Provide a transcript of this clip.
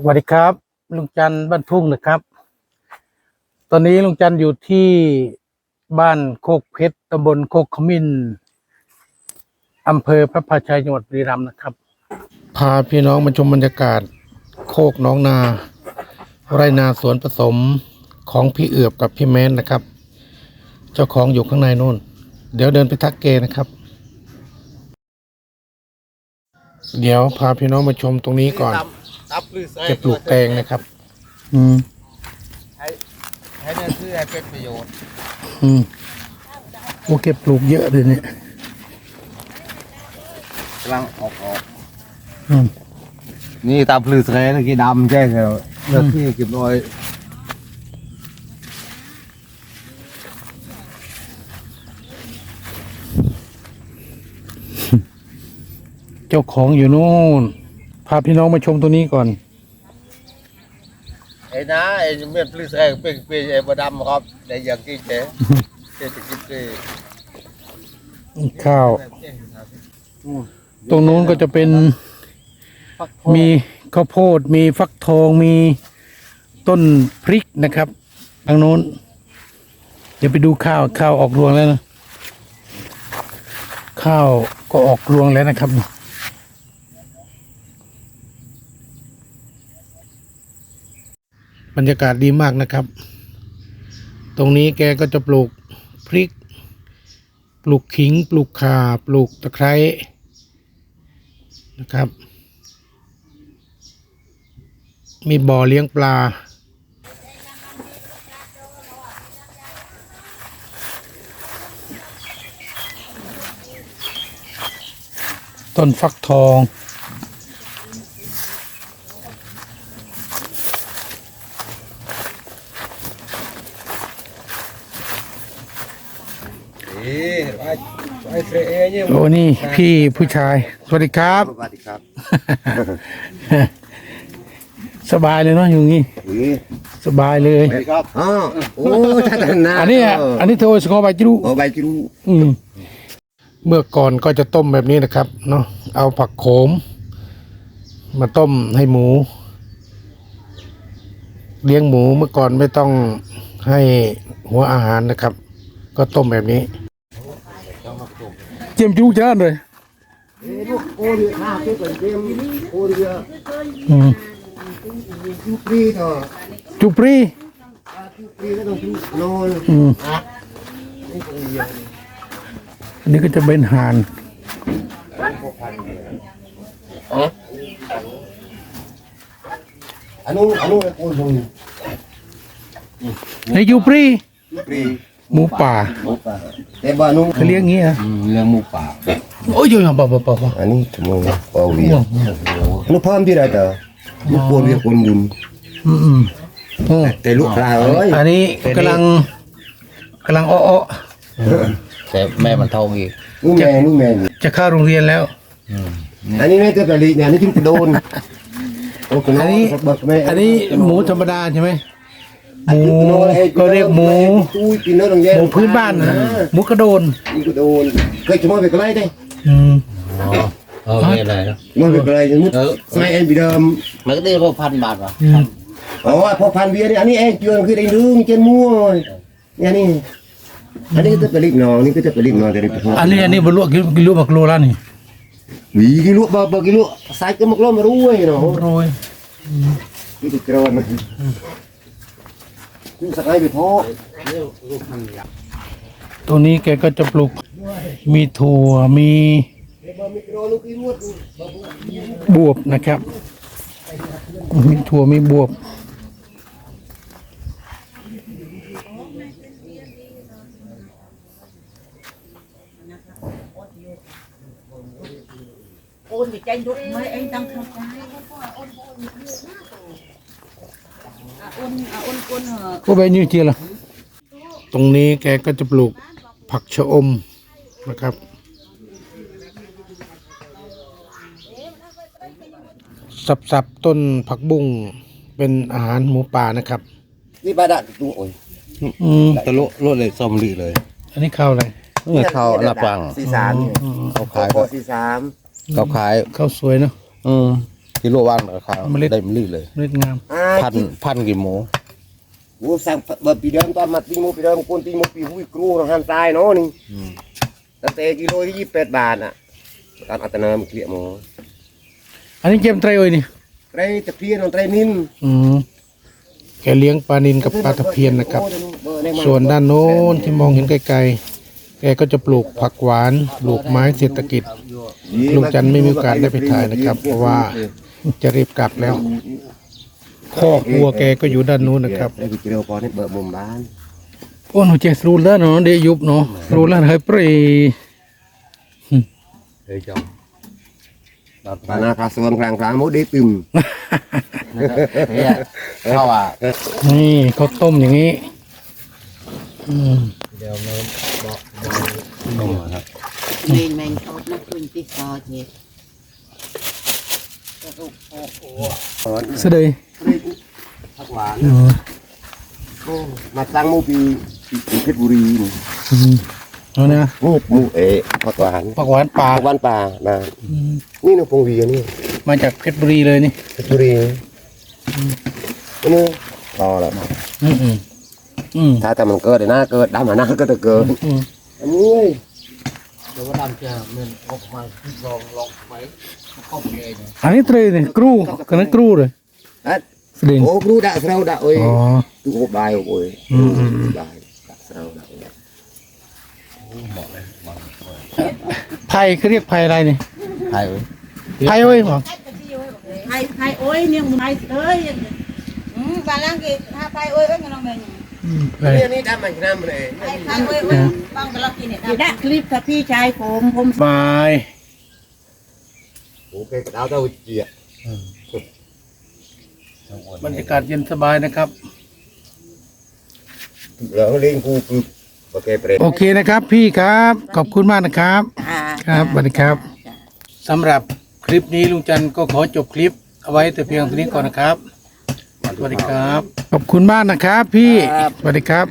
สวัสดีครับลุงจันทร์บ้านทุ่งนะครับ ตอนนี้ลุงจันทร์อยู่ที่บ้านโคกเพชรตำบลโคกขมิ้นอำเภอพระพาชัยจังหวัดบุรีรัมย์นะครับ พาพี่น้องมาชมบรรยากาศ โคกน้องนา ไรนาสวนผสมของพี่เอือบกับพี่แม้นนะครับ เจ้าของอยู่ข้างในนู่น เดี๋ยวเดินไปทักเกนะครับ เดี๋ยวพาพี่น้องมาชมตรงนี้ก่อน ตับหรือใส่จะปลูกแตงนะครับ อืม ให้เนี่ยคือให้เป็นประโยชน์อืมโอเคปลูกเยอะเลยเนี่ยกำลังออกออกอืม นี่ตับหรือใส่ตะกี้ดำใช่ไหมเลือกที่เก็บรอยเจ้าของอยู่นู่น พาพี่น้องมาชมตัวนี้ก่อน ไอ้นะไอ้เมียนหรือใส่เป็นเป็นไอ้บดำครับในอย่างที่เจ๊เจ๊จะกินเจ๊ข้าว ตรงนู้นก็จะเป็นมีข้าวโพดมีฟักทองมีต้นพริกนะครับทางนู้น เดี๋ยวไปดูข้าวข้าวออกรวงแล้วนะ ข้าวก็ออกรวงแล้วนะครับ บรรยากาศดีมากนะครับ ตรงนี้แกก็จะปลูกพริก ปลูกขิง ปลูกข่า ปลูกตะไคร้นะครับ มีบ่อเลี้ยงปลาต้นฟักทอง เอ๊ะไอ้ไอ้เทรเอเนี่ย โอ้นี่พี่ผู้ชาย สวัสดีครับ สวัสดีครับ สบายเลยเนาะอยู่งี้นี่สบายเลยสวัสดีครับอ๋อโอ้ท่านนะอันนี้อะอันนี้โทรสกอไปจิรุโอ้ใบจิรูอืมเมื่อก่อนก็จะต้มแบบนี้นะครับ เนาะเอาผักโขม มาต้มให้หมู เลี้ยงหมูเมื่อก่อนไม่ต้องให้หัวอาหารนะครับ ก็ต้มแบบนี้ เจียมจุกจ้านเลยลูกโอ้ยข้าเก็บเป็นเต็มโอ้ยเยอะอืมทุกปีต่อจุปรีทุกปีก็ต้องทุกนอนอืมอันนี้ก็จะเป็นห่านอันนู้นอันนู้นโอ้ยลงในจุปรีทุกปี หมูป่าหมูป่าแต่บ้านนู้นเขาเลี้ยงงี้เหรอะเลี้ยงหมูป่าโอ้ยยังบ่บ่บ่บ่ อันนี้ชั่วโมงเปล่าเวียอันนู้นพร้อมที่ไรต่อลูกปวนเวียคนบุญอืมอืมอืมแต่ลูกปลาเอ้ยอันนี้กำลังกำลังอ้อแต่แม่มันทองอีกนู่นแม่นู่นแม่ๆจะเข้าโรงเรียนแล้ว อันนี้แม่เจ้าตะลีเนี่ยอันนี้ถึงโดนโอ้คุณอันนี้บอกแม่อันนี้หมูธรรมดาใช่ไหม หมูก็เรียกหมูตู้กินเนื้อตรงเย็นหมูพื้นบ้านนะหมูกระโดนนี่ก็โดนเคยจะมาไปไกลได้อืมอ๋อเออไม่อะไรนะมาไปไกลจะมุดเออไม่เอ็นบีเดิมมันก็ได้พวกพันบาทวะอืมอ๋อพอพันเบียร์นี่อันนี้เองเจือนคือได้ดึงเจนมั่วเนี่ยนี่อันนี้ก็จะไปรีบนอนนี่ก็จะไปรีบนอนจะรีบไปอันนี้อันนี้บรรลุกิโลกิโลบักโลแล้วนี่วีกิโลบ่บ่กิโลใส่ก็มักล้มมารู้เว้ยเนาะโรยนี่ก็กรอน นะคุณสักไอ้ไปพอตรงนี้แกก็จะปลูกมีถั่วมีบวบนะครับ มีถั่วมีบวบโอน thì tranh đụng mấy anh tăng không cái à ôn à ôn ôn hờ ก็ใบนิ้วเจียละตรงนี้แกก็จะปลูกผักชะอมนะครับ สับๆต้นผักบุ้งเป็นอาหารหมูป่านะครับ นี่บาดะตุ้งโอ้ยอืมตะลุรถเลยซ่อมลีเลย อันนี้ข้าวอะไรนี่เขาหน้าปังสี่สามเนี่ยเขาขายพอสี่สามเขาขายข้าวสวยเนาะอืม กิโลว่างราคาเมล็ด ได้มะลิเลยเม็ดงาม อ่าพันพันกี่โมโอ้สั่งเบอร์ปีเดิมตอนมาตีโมปีเดิมคนตีโมปีหุ้ยครูหันตายเนาะนี่อืมตั้งแต่กิโลที่ยี่สิบแปดบาทอะตอนอัตนามันเกลี่ยหมออันนี้เกมไตรโอยนี่ไตรตะเพียนของไตรนินอืมแกเลี้ยงปลานินกับปลาตะเพียนนะครับส่วนด้านโน้นที่มองเห็นไกลๆ แกก็จะปลูกผักหวาน ปลูกไม้เศรษฐกิจลุงจันทร์ไม่มีโอกาสได้ไปถ่ายนะครับ เพราะว่า จะรีบกลับแล้วคอกวัวแกก็อยู่ด้านนู้นนะครับไอ้กิโลพอนี่เบอร์มุมบ้านโอ้หนูเจสรูลแล้วเนาะเดยวยุบเนาะรูลแล้วเฮ้ยปรีเฮ้ยจอมตัดไปปานาคาส่วนกลางกลางโมได้ตึมเฮ้ยเข้าอะนี่เขาวต้มอย่างนี้อืมเดี๋ยวมันบอกนมครับ Mình mình tốt nó khuyên tí so chứ เสดยผักหวานอ๋อมาตั้งโมปีปีเพชรบุรีนี่อืมเอาเนี่ยโมูมูเอะผักหวานผักหวานป่าผักหวานป่านะอืมนี่นะพงวีอันนี่มาจากเพชรบุรีเลยนี่เพชรบุรีนี่ต่อแล้วอืมอืมอืมถ้าแต่มันเกิดเดี๋ยวหน้าเกิดดำหาหน้าก็จะเกิดอืมอันนี้ เดี๋ยวว่าดำจะมันออกมาลองลองไหมเข้าไปเองอันนี้เตรเนี่ยกรูกันนั้นกรูเลยอะเสดยโอ้ครูด่าเราด่าโอ้ยอ๋อ tu hộp bài hộp ơi Ừ, ừ, ừ. bài đặt sao đặt ไผ่เขาเรียกไผ่อะไรนี่ใช่เว้ยไผ่เว้ยบอก Hai hai ôi nhưng hai ơi Ừ, bà lang kì hai hai ôi ơi nó mình อืมไผ่ ini ini dah macam nama ni hai hai ôi ôi bang cái laki này đã clip tapi phi trai ผมผมไม้ ok cái đau đâu chị ạ บรรยากาศเย็นสบายนะครับ lỡ lên cu cu ok pre โอเคนะครับ พี่ครับ ขอบคุณมากนะครับ ครับสวัสดีครับสำหรับคลิปนี้ลุงจันทร์ก็ขอจบคลิปเอาไว้แต่เพียงเท่านี้ก่อนนะครับ สวัสดีครับ ขอบคุณมากนะครับ พี่สวัสดีครับ